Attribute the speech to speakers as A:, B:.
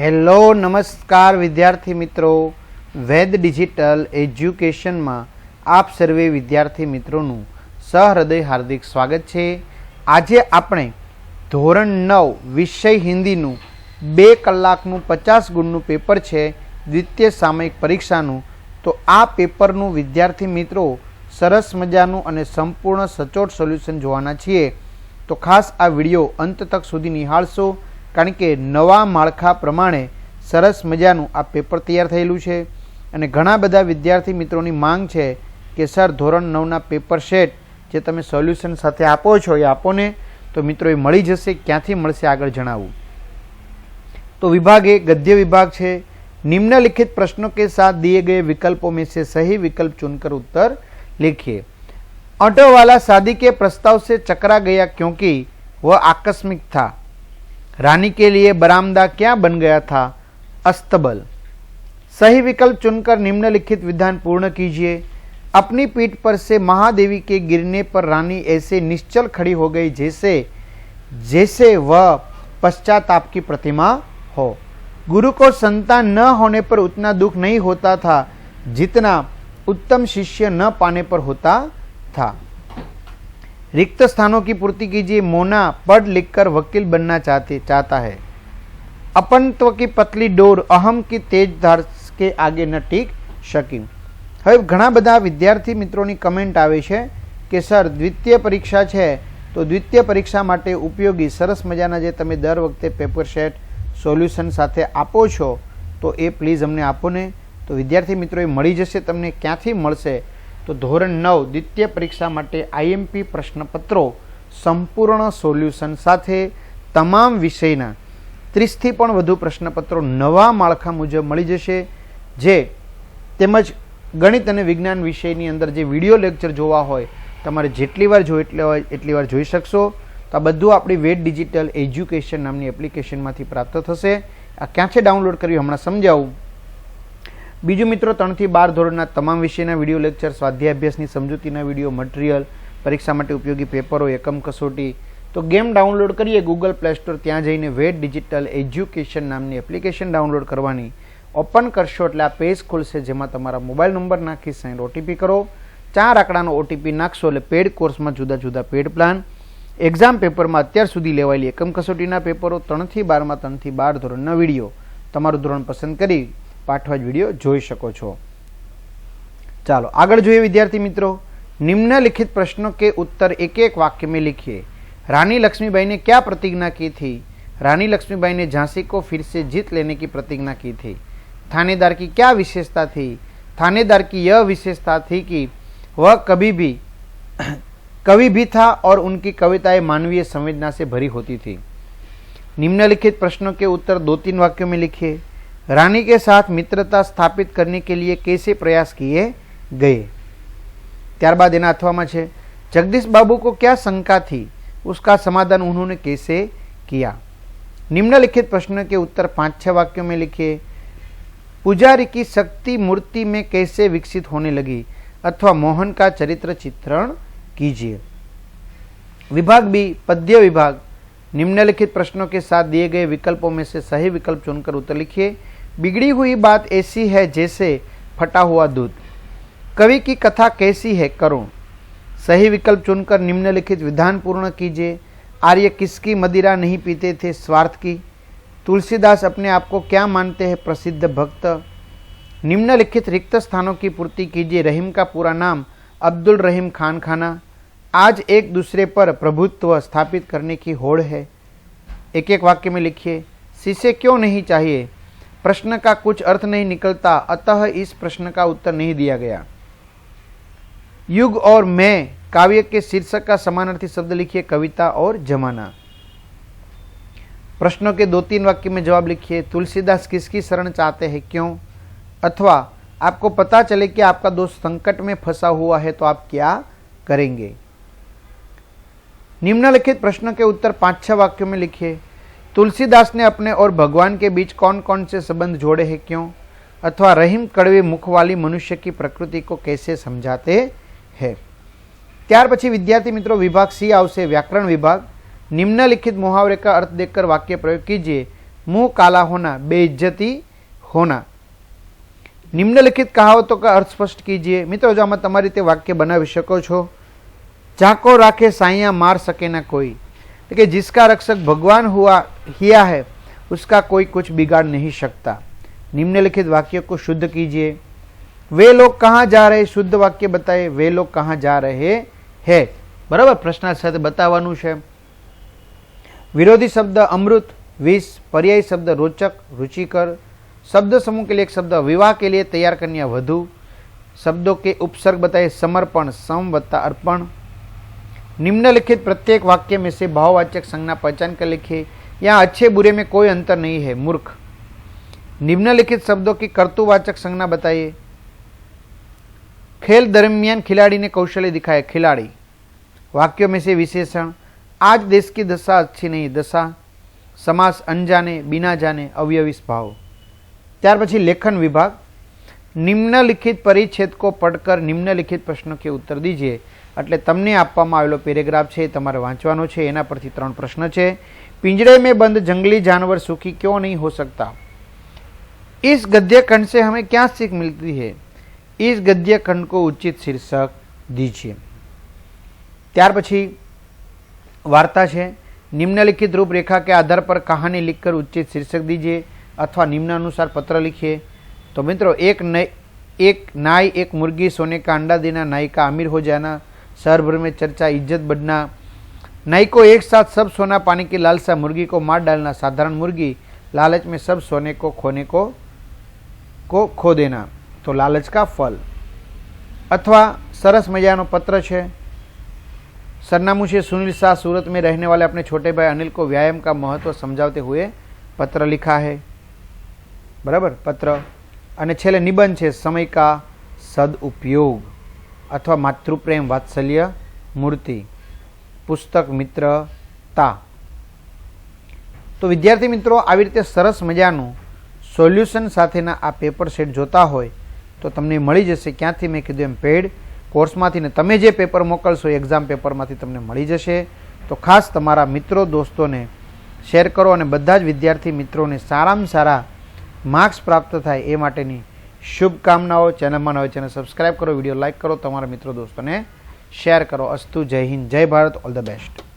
A: Hello નમસ્કાર વિદ્યાર્થી મિત્રો વેદ ડિજિટલ એજ્યુકેશનમાં આપ સર્વે વિદ્યાર્થી મિત્રોનું સહૃદય હાર્દિક સ્વાગત છે આજે આપણે ધોરણ નવ વિષય હિન્દીનું બે કલાકનું પચાસ ગુણનું પેપર છે દ્વિતીય સામયિક પરીક્ષાનું તો આ પેપરનું વિદ્યાર્થી મિત્રો સરસ મજાનું અને સંપૂર્ણ સચોટ સોલ્યુશન જોવાના છીએ તો ખાસ આ વિડીયો અંત તક સુધી નિહાળશો કારણ કે નવા માળખા પ્રમાણે સરસ મજાનું આ પેપર તૈયાર થયેલું છે અને ઘણા બધા વિદ્યાર્થી મિત્રોની માંગ છે કે સર ધોરણ નવના પેપર સેટ જે તમે સોલ્યુશન સાથે આપો છો એ આપોને તો મિત્રો એ મળી જશે ક્યાંથી મળશે આગળ જણાવવું તો વિભાગ એ ગદ્ય વિભાગ છે નિમ્નલિખિત પ્રશ્નો કે સાથ દીએ ગયે વિકલ્પો મેં છે સહી વિકલ્પ ચૂનકર ઉત્તર लिखिए ઓટોવાલા સાદી કે के प्रस्ताव से चकरा गया क्योंकि वह आकस्मिक रानी के लिए बरामदा क्या बन गया था अस्तबल सही विकल्प चुनकर निम्नलिखित विधान पूर्ण कीजिए अपनी पीठ पर से महादेवी के गिरने पर रानी ऐसे निश्चल खड़ी हो गई जैसे जैसे वह पश्चात आपकी प्रतिमा हो गुरु को संतान न होने पर उतना दुख नहीं होता था जितना उत्तम शिष्य न पाने पर होता था रिक्त स्थानों की पूर्ति कीजिए मोना पढ़ लिखकर वकील बनना चाहती चाहता है अपनत्व की पतली डोर अहम की तेज धार के आगे न टिक सके હવે ઘણું બધું વિદ્યાર્થી મિત્રોની કમેન્ટ આવે છે કે સર દ્વિતીય પરીક્ષા છે તો દ્વિતીય પરીક્ષા માટે ઉપયોગી સરસ મજાના જે તમે દર વખતે પેપર સેટ સોલ્યુશન સાથે આપો છો તો એ પ્લીઝ અમને આપો ને તો વિદ્યાર્થી મિત્રો એ મળી જશે તમને ક્યાંથી મળશે તો ધોરણ નવ દ્વિતીય પરીક્ષા માટે આઈએમપી પ્રશ્નપત્રો સંપૂર્ણ સોલ્યુશન સાથે તમામ વિષયના ત્રીસથી પણ વધુ પ્રશ્નપત્રો નવા માળખા મુજબ મળી જશે જે તેમજ ગણિત અને વિજ્ઞાન વિષયની અંદર જે વિડીયો લેક્ચર જોવા હોય તમારે જેટલી વાર જો એટલે હોય એટલી વાર જોઈ શકશો તો આ બધું આપણી વેટ ડિજિટલ એજ્યુકેશન નામની એપ્લિકેશનમાંથી પ્રાપ્ત થશે આ ક્યાં છે ડાઉનલોડ કર્યું હમણાં સમજાવું બીજું મિત્રો ત્રણથી બાર ધોરણના તમામ વિષયના વિડીયો લેક્ચર સ્વાધ્યાય અભ્યાસની સમજૂતીના વિડીયો મટીરિયલ પરીક્ષા માટે ઉપયોગી પેપરો એકમ કસોટી તો ગેમ ડાઉનલોડ કરીએ ગૂગલ પ્લે સ્ટોર ત્યાં જઈને વેટ ડિજિટલ એજ્યુકેશન નામની એપ્લિકેશન ડાઉનલોડ કરવાની ઓપન કરશો એટલે આ પેજ ખુલશે જેમાં તમારા મોબાઈલ નંબર નાખી સાઈન ઓટીપી કરો ચાર આંકડાનો ઓટીપી નાખશો એટલે પેડ કોર્સમાં જુદા જુદા પેડ પ્લાન એક્ઝામ પેપરમાં અત્યાર સુધી લેવાયેલી એકમ કસોટીના પેપરો ત્રણથી બારમાં ત્રણથી બાર ધોરણના વિડીયો તમારું ધોરણ પસંદ કરી पाठवाज वीडियो જોઈ શકો છો ચાલો આગળ જોઈએ વિદ્યાર્થી મિત્રો નિમનલખિત પ્રશ્નો કે ઉત્તર એક એક વાક્ય મે લખીએ રાણી લક્ષ્મીબાઈને ક્યા પ્રતિજ્ઞા કે થી રાણી લક્ષ્મીબાઈને ઝાંસી કો ફિરસે જીત લેને કી પ્રતિજ્ઞા કી થી થાણેદાર કી ક્યા વિશેષતા થી થાણેદાર કી ય વિશેષતા થી કી વ કભી ભી કવિ ભી થા ઓર ઉનકી કવિતાએ માનવીય સંવેદના સે ભરી હોતી થી નિમનલખિત પ્રશ્નો કે ઉત્તર દો તીન વાક્ય મે લખીએ रानी के साथ स्थापित करने के लिए कैसे प्रयास किए गए त्यारबाद ત્યારબાદ अथवा में છે जगदीश बाबू को क्या शंका थी उसका समाधान उन्होंने कैसे किया निम्नलिखित प्रश्न के उत्तर पाँच छः वाक्यों में लिखिए पुजारी की शक्ति मूर्ति में कैसे विकसित होने लगी अथवा मोहन का चरित्र चित्रण कीजिए विभाग बी पद्य विभाग निम्नलिखित प्रश्नों के साथ दिए गए विकल्पों में से सही विकल्प चुनकर उत्तर लिखिए बिगड़ी हुई बात ऐसी है जैसे फटा हुआ दूध कवि की कथा कैसी है करुण सही विकल्प चुनकर निम्नलिखित विधान पूर्ण कीजिए आर्य किसकी मदिरा नहीं पीते थे स्वार्थ की तुलसीदास अपने आप को क्या मानते हैं प्रसिद्ध भक्त निम्नलिखित रिक्त स्थानों की पूर्ति कीजिए रहीम का पूरा नाम अब्दुल रहीम खान खाना आज एक दूसरे पर प्रभुत्व स्थापित करने की होड़ है एक एक वाक्य में लिखिए शीशे क्यों नहीं चाहिए प्रश्न का कुछ अर्थ नहीं निकलता अतः इस प्रश्न का उत्तर नहीं दिया गया युग और मैं काव्य के शीर्षक का समानार्थी शब्द लिखिए कविता और जमाना प्रश्नों के दो तीन वाक्य में जवाब लिखिए तुलसीदास किसकी शरण चाहते हैं क्यों अथवा आपको पता चले कि आपका दोस्त संकट में फंसा हुआ है तो आप क्या करेंगे निम्नलिखित प्रश्न के उत्तर पांच छह वाक्यों में लिखिए तुलसीदास ने अपने और भगवान के बीच कौन-कौन से संबंध जोड़े हैं क्यों अथवा रहीम कड़वे मुख वाली मनुष्य की प्रकृति को कैसे समझाते हैं? ત્યાર પછી વિદ્યાર્થી મિત્રો વિભાગ સી આવશે વ્યાકરણ વિભાગ નિમ્નલખિત મુહાવરે કા અર્થ દેકર વાક્ય પ્રયોજિએ મુખ કાળા હોના બે ઇજ્જતિ હોના નિમ્નલખિત કહાવતો કા અર્થ સ્પષ્ટ કીજીએ મિત્રો જો અમે તમારી તે વાક્ય બનાવી શકો છો જાકો રાખે સાયા માર શકે ન કોઈ कि जिसका रक्षक भगवान हुआ हिया है उसका कोई कुछ बिगाड़ नहीं सकता निम्नलिखित वाक्यों को शुद्ध कीजिए वे लोग कहाँ जा रहे शुद्ध वाक्य बताए वे लोग कहाँ जा रहे है बराबर प्रश्न साथ બતાવવાનું विरोधी शब्द अमृत विष पर्यायी शब्द रोचक रुचिकर शब्द समूह के लिए एक शब्द विवाह के लिए तैयार करने वधु शब्दों के उपसर्ग बताए समर्पण सम वत्ता अर्पण निम्नलिखित प्रत्येक वाक्य में से भाववाचक संज्ञा पहचान कर लिखिए यहाँ अच्छे बुरे में कोई अंतर नहीं है मूर्ख निम्नलिखित शब्दों की कर्तुवाचक संज्ञा बताइए खेल दरमियान खिलाड़ी ने कौशल्य दिखाया खिलाड़ी वाक्यों में से विशेषण आज देश की दशा अच्छी नहीं दशा समास अनजाने बिना जाने અવ્યવિશ भाव त्यार पी लेखन विभाग निम्नलिखित परिच्छेद को पढ़कर निम्नलिखित प्रश्नों के उत्तर दीजिए એટલે તમને આપવામાં આવેલો પેરેગ્રાફ છે તમારે વાંચવાનો છે એના પરથી ત્રણ પ્રશ્ન છે પિંજરે મેં બંધ જંગલી જાનવર સુખી ક્યો નહીં હો सकता इस गद्य खंड से हमें क्या सीख मिलती है इस गद्य खंड को ઉચિત શીર્ષક દીજીએ ત્યાર પછી વાર્તા છે નિમ્નલિખિત રૂપરેખા કે આધાર પર કહાની લીખકર ઉચિત શીર્ષક દીજીએ અથવા નિમ્ન અનુસાર પત્ર લખીએ તો મિત્રો એક એક નાય એક મુરગી સોને કાંડા દેના નાયિકા આમિર હોજાના शहर भर में चर्चा इज्जत बढ़ना नई को एक साथ सब सोना पाने की लालसा मुर्गी को मार डालना साधारण मुर्गी लालच में सब सोने को खोने को को ખો દેના તો લાલચ કા ફલ અથવા સરસ મજાનો પત્ર છે સરનામું છે સુનિલ શાહ सूरत में रहने वाले अपने छोटे भाई अनिल को व्यायाम का महत्व समझाते हुए पत्र लिखा है બરાબર પત્ર અને છેલ્લે નિબંધ છે સમય કા સદઉપયોગ અથવા માતૃપ્રેમ વાત્સલ્ય મૂર્તિ પુસ્તક મિત્રતા તો વિદ્યાર્થી મિત્રો આવી રીતે સરસ મજાનું સોલ્યુશન સાથેના આ પેપર સેટ જોતા હોય તો તમને મળી જશે ક્યાંથી મેં કીધું એમ પેડ કોર્સમાંથી ને તમે જે પેપર મોકલશો એક્ઝામ પેપરમાંથી તમને મળી જશે તો ખાસ તમારા મિત્રો દોસ્તોને શેર કરો અને બધા જ વિદ્યાર્થી મિત્રોને સારામાં સારા માર્ક્સ પ્રાપ્ત થાય એ માટેની શુભકામનાઓ ચેનલમાં નવી ચેનલ સબસ્ક્રાઈબ કરો વિડીયો લાઇક કરો તમારા મિત્રો દોસ્તોને શેર કરો અસ્તુ જય હિન્દ જય ભારત ઓલ ધ બેસ્ટ